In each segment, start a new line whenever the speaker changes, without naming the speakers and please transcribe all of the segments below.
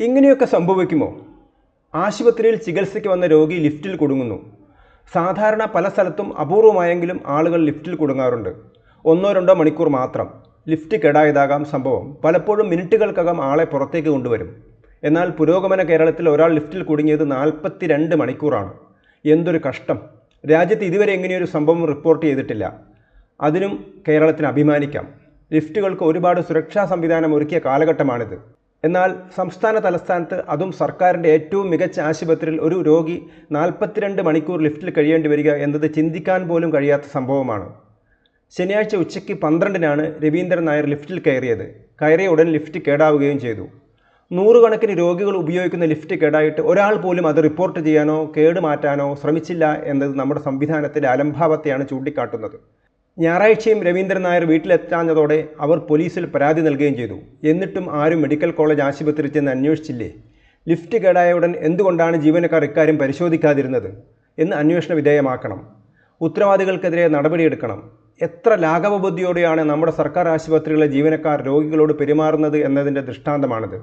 ഇങ്ങനെയൊക്കെ സംഭവിക്കുമോ? ആശുപത്രിയിൽ ചികിത്സയ്ക്ക് വന്ന രോഗി ലിഫ്റ്റിൽ കുടുങ്ങുന്നു. സാധാരണ പല സ്ഥലത്തും അപൂർവമായെങ്കിലും ആളുകൾ ലിഫ്റ്റിൽ കുടുങ്ങാറുണ്ട്. ഒന്നോ രണ്ടോ മണിക്കൂർ മാത്രം. ലിഫ്റ്റ് കേടായതാകാം സംഭവം പലപ്പോഴും മിനിറ്റുകൾക്കകം ആളെ പുറത്തേക്ക് കൊണ്ടുവരും. എന്നാൽ പുരോഗമന കേരളത്തിൽ ഒരാൾ ലിഫ്റ്റിൽ കുടുങ്ങിയത് നാൽപ്പത്തി രണ്ട് മണിക്കൂറാണ്. എന്തൊരു കഷ്ടം. രാജ്യത്ത് ഇതുവരെ എങ്ങനെയൊരു സംഭവം റിപ്പോർട്ട് ചെയ്തിട്ടില്ല. അതിനും കേരളത്തിന് അഭിമാനിക്കാം. ലിഫ്റ്റുകൾക്ക് ഒരുപാട് സുരക്ഷാ സംവിധാനം ഒരുക്കിയ കാലഘട്ടമാണിത്. എന്നാൽ സംസ്ഥാന തലസ്ഥാനത്ത് അതും സർക്കാരിന്റെ ഏറ്റവും മികച്ച ആശുപത്രിയിൽ ഒരു രോഗി നാൽപ്പത്തിരണ്ട് മണിക്കൂർ ലിഫ്റ്റിൽ കഴിയേണ്ടി വരിക എന്നത് ചിന്തിക്കാൻ പോലും കഴിയാത്ത സംഭവമാണ്. ശനിയാഴ്ച ഉച്ചയ്ക്ക് പന്ത്രണ്ടിനാണ് രവീന്ദ്രൻ നായർ ലിഫ്റ്റിൽ കയറിയത്. കയറിയ ഉടൻ ലിഫ്റ്റ് കേടാവുകയും ചെയ്തു. നൂറുകണക്കിന് രോഗികൾ ഉപയോഗിക്കുന്ന ലിഫ്റ്റ് കേടായിട്ട് ഒരാൾ പോലും അത് റിപ്പോർട്ട് ചെയ്യാനോ കേടുമാറ്റാനോ ശ്രമിച്ചില്ല എന്നത് നമ്മുടെ സംവിധാനത്തിന്റെ അലംഭാവത്തെയാണ് ചൂണ്ടിക്കാട്ടുന്നത്. ഞായറാഴ്ചയും രവീന്ദ്രൻ നായർ വീട്ടിലെത്താഞ്ഞതോടെ അവർ പോലീസിൽ പരാതി നൽകുകയും ചെയ്തു. എന്നിട്ടും ആരും മെഡിക്കൽ കോളേജ് ആശുപത്രി ചെന്ന് അന്വേഷിച്ചില്ലേ? ലിഫ്റ്റ് കേടായ ഉടൻ എന്തുകൊണ്ടാണ് ജീവനക്കാർ ഇക്കാര്യം പരിശോധിക്കാതിരുന്നത് എന്ന് അന്വേഷണ വിധേയമാക്കണം. ഉത്തരവാദികൾക്കെതിരെ നടപടിയെടുക്കണം. എത്ര ലാഘവബുദ്ധിയോടെയാണ് നമ്മുടെ സർക്കാർ ആശുപത്രികളിലെ ജീവനക്കാർ രോഗികളോട് പെരുമാറുന്നത് എന്നതിന്റെ ദൃഷ്ടാന്തമാണിത്.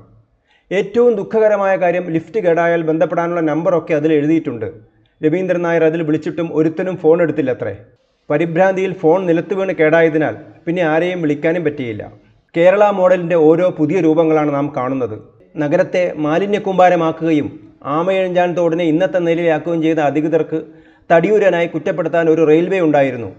ഏറ്റവും ദുഃഖകരമായ കാര്യം ലിഫ്റ്റ് കേടായാൽ ബന്ധപ്പെടാനുള്ള നമ്പറൊക്കെ അതിൽ എഴുതിയിട്ടുണ്ട്. രവീന്ദ്രൻ നായർ അതിൽ വിളിച്ചിട്ടും ഒരുത്തനും ഫോൺ എടുത്തില്ലത്രേ. പരിഭ്രാന്തിയിൽ ഫോൺ നിലത്ത് വീണ് കേടായതിനാൽ പിന്നെ ആരെയും വിളിക്കാനും പറ്റിയില്ല. കേരള മോഡലിന്റെ ഓരോ പുതിയ രൂപങ്ങളാണ് നാം കാണുന്നത്. നഗരത്തെ മാലിന്യ മാലിന്യക്കൂമ്പാരമാക്കുകയും ആമയഴഞ്ചാൻ തോടിനെ ഇന്നത്തെ നിലയിലാക്കുകയും ചെയ്ത അധികൃതർക്ക് തടിയൂരനായി കുറ്റപ്പെടുത്താൻ ഒരു റെയിൽവേ ഉണ്ടായിരുന്നു.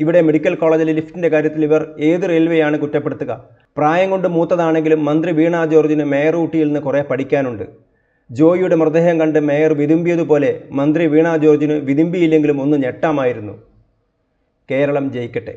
ഇവിടെ മെഡിക്കൽ കോളേജിലെ ലിഫ്റ്റിന്റെ കാര്യത്തിൽ ഇവർ ഏത് റെയിൽവേയാണ് കുറ്റപ്പെടുത്തുക? പ്രായം കൊണ്ട് മൂത്തതാണെങ്കിലും മന്ത്രി വീണ ജോർജിന് മേയർ ഊട്ടിയിൽ നിന്ന് കുറേ പഠിക്കാനുണ്ട്. ജോയിയുടെ മൃതദേഹം കണ്ട് മേയർ വിതുമ്പിയതുപോലെ മന്ത്രി വീണ ജോർജിന് വിതുമ്പിയില്ലെങ്കിലും ഒന്ന് ഞെട്ടാമായിരുന്നു. കേരളം ജയിക്കട്ടെ.